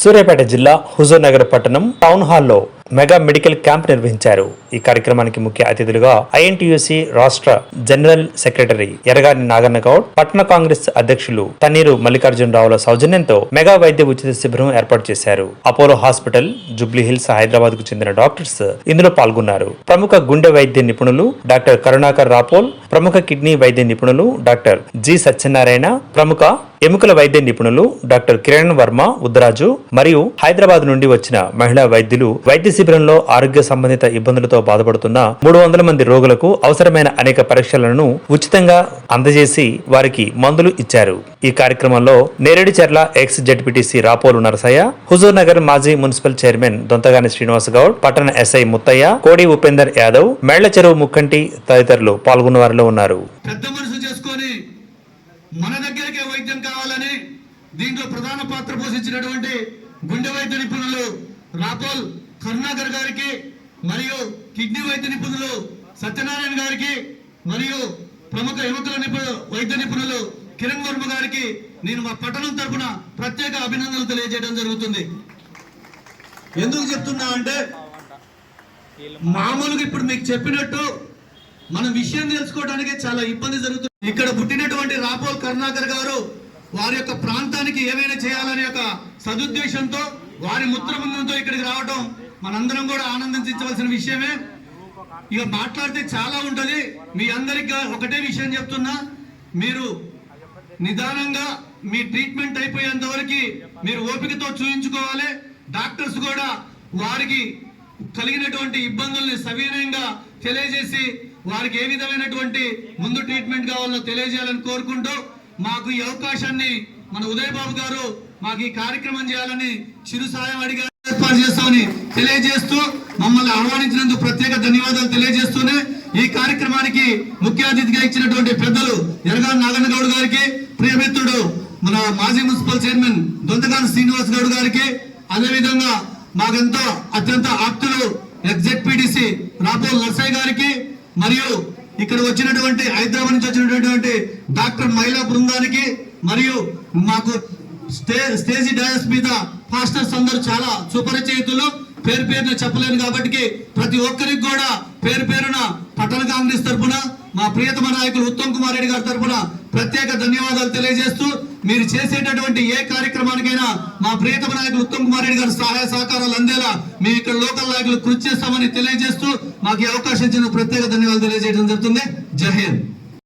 సూర్యాపేట జిల్లా హుజూర్నగర్ పట్టణం టౌన్ హాల్లో మెగా మెడికల్ క్యాంప్ నిర్వహించారు. ఈ కార్యక్రమానికి ముఖ్య అతిథులుగా ఐఎన్టీయూసీ రాష్ట్ర జనరల్ సెక్రటరీ ఎరగాని నాగన్న గౌడ్ పట్టణ కాంగ్రెస్ అధ్యక్షులు తన్నీరు మల్లికార్జునరావుల సౌజన్యంతో మెగా వైద్య ఉచిత శిబిరం ఏర్పాటు చేశారు. అపోలో హాస్పిటల్ జుబ్లీ హిల్స్ హైదరాబాద్కు చెందిన డాక్టర్స్ ఇందులో పాల్గొన్నారు. ప్రముఖ గుండె వైద్య నిపుణులు డాక్టర్ కరుణాకర్ రాపోల్ ప్రముఖ కిడ్నీ వైద్య నిపుణులు డాక్టర్ జి సత్యనారాయణ ప్రముఖ ఎముకల వైద్య నిపుణులు డాక్టర్ కిరణ్ వర్మ ఉద్దరాజు మరియు హైదరాబాద్ నుండి వచ్చిన మహిళా వైద్యులు వైద్య శిబిరంలో ఆరోగ్య సంబంధిత ఇబ్బందులతో బాధపడుతున్న మూడు వందల మంది రోగులకు అవసరమైన అనేక పరీక్షలను ఉచితంగా అందజేసి వారికి మందులు ఇచ్చారు. ఈ కార్యక్రమంలో Neredcherla ex ZPTC Rapolu Narasayya Huzurnagar మాజీ మున్సిపల్ చైర్మన్ దొంతగాని శ్రీనివాస్ గౌడ్ పట్టణ ఎస్ఐ ముత్తయ్య కోడి ఉపేందర్ యాదవ్ మేళ్ళ చెరువు ముక్కంటి తదితరులు పాల్గొన్న వారిలో ఉన్నారు. పెద్ద చేసుకొని మన దగ్గరికే వైద్యం కావాలని దీంట్లో ప్రధాన పాత్ర పోషించినటువంటి గుండె వైద్య నిపుణులు రాపోల్ కరుణాకర్ గారికి మరియు కిడ్నీ వైద్య నిపుణులు సత్యనారాయణ గారికి మరియు ప్రముఖ యువకుల నిపుణులు వైద్య నిపుణులు కిరణ్ వర్మ గారికి నేను మా పట్టణం తరపున ప్రత్యేక అభినందనలు తెలియజేయడం జరుగుతుంది. ఎందుకు చెప్తున్నా అంటే మామూలుగా ఇప్పుడు మీకు చెప్పినట్టు మన విషయం తెలుసుకోవడానికి చాలా ఇబ్బంది జరుగుతుంది. ఇక్కడ పుట్టినటువంటి రాపోల్ కరుణాకర్ గారు వారి యొక్క ప్రాంతానికి ఏమైనా చేయాలనే యొక్క సదుద్దేశంతో వారి ముద్రబంధంతో ఇక్కడికి రావడం మనందరం కూడా ఆనందించవలసిన విషయమే. ఇక మాట్లాడితే చాలా ఉంటుంది. మీ అందరికి ఒకటే విషయం చెప్తున్నా. మీరు నిదానంగా మీ ట్రీట్మెంట్ అయిపోయేంత వరకు మీరు ఓపికతో చూయించుకోవాలి. డాక్టర్స్ కూడా వారికి కలిగినటువంటి ఇబ్బందుల్ని సవినయంగా తెలియజేసి వారికి ఏ విధమైనటువంటి ముందు ట్రీట్మెంట్ కావాలో తెలియజేయాలని కోరుకుంటూ మాకు ఈ అవకాశాన్ని మన ఉదయ్ బాబు గారు మాకు ఈ కార్యక్రమం చేయాలని చిరు సాయం అడిగారు. ఏర్పాటు చేస్తామని తెలియజేస్తూ మమ్మల్ని ఆహ్వానించినందుకు ప్రత్యేక ధన్యవాదాలు తెలియజేస్తూనే ఈ కార్యక్రమానికి ముఖ్య అతిథిగా ఇచ్చినటువంటి పెద్దలు ఎరగా నాగన్న గౌడ్ గారికి ప్రియమిత్రుడు మన మాజీ మున్సిపల్ చైర్మన్ దొంతగాని శ్రీనివాస్ గౌడ్ గారికి అదేవిధంగా మాకెంతో అత్యంత ఆప్తులు ఎగ్జెడ్పీటీసీ రాపోల్ నర్సయ్య గారికి మరియు ఇక్కడ వచ్చినటువంటి హైదరాబాద్ నుంచి వచ్చినటువంటి డాక్టర్ మహిళా బృందానికి మరియు మాకు స్టేజీ డయాస్ మీద పాస్టర్స్ అందరూ చాలా సుపరిచయితులు పేరు పేరున చెప్పలేను కాబట్టి ప్రతి ఒక్కరికి కూడా పేరు పేరున పట్టణ కాంగ్రెస్ తరఫున మా ప్రియతమ నాయకులు ఉత్తమ్ కుమార్ రెడ్డి గారి తరపున ప్రత్యేక ధన్యవాదాలు తెలియజేస్తూ మీరు చేసేటటువంటి ఏ కార్యక్రమానికైనా మా ప్రియతమ నాయకులు ఉత్తమ్ కుమార్ రెడ్డి గారి సహాయ సహకారాలు అందేలా మీ ఇక్కడ లోకల్ నాయకులు కృషి చేస్తామని తెలియజేస్తూ మాకు అవకాశం ఇచ్చిన ప్రత్యేక ధన్యవాదాలు తెలియజేయడం జరుగుతుంది. జహేర్